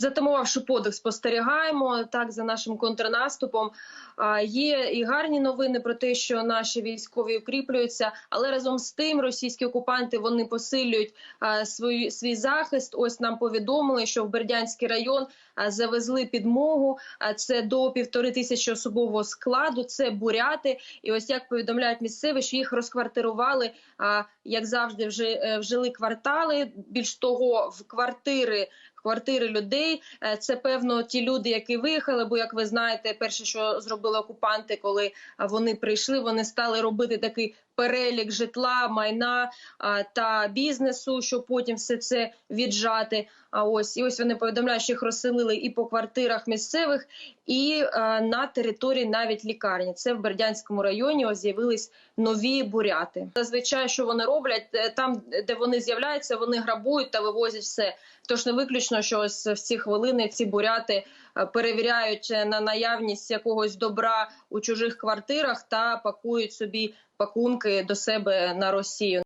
Затамувавши подих, спостерігаємо так за нашим контрнаступом. А, Є і гарні новини про те, що наші військові укріплюються, але разом з тим російські окупанти вони посилюють свій, свій захист. Ось нам повідомили, що в Бердянський район завезли підмогу. А це до півтори тисячі особового складу. Це буряти. І ось як повідомляють місцеві, що їх розквартирували, а, як завжди, вже е, в жилі квартали. Більш того, в квартири квартири людей. Е, Це певно ті люди, які виїхали. Бо, як ви знаєте, перше, що зробили окупанти, коли вони прийшли, вони стали робити такий перелік житла, майна та бізнесу, щоб потім все це віджати. А ось і ось вони повідомляють, що їх розселили і по квартирах місцевих, і е, на території навіть лікарні. Це в Бердянському районі. З'явились нові буряти. Зазвичай, що вони роблять Е, там, де вони з'являються, вони грабують та вивозять все. Тож не виключно, що ось в ці хвилини ці буряти е, перевіряють е, на наявність якогось добра у чужих квартирах та пакують собі пакунки до себе на Росію.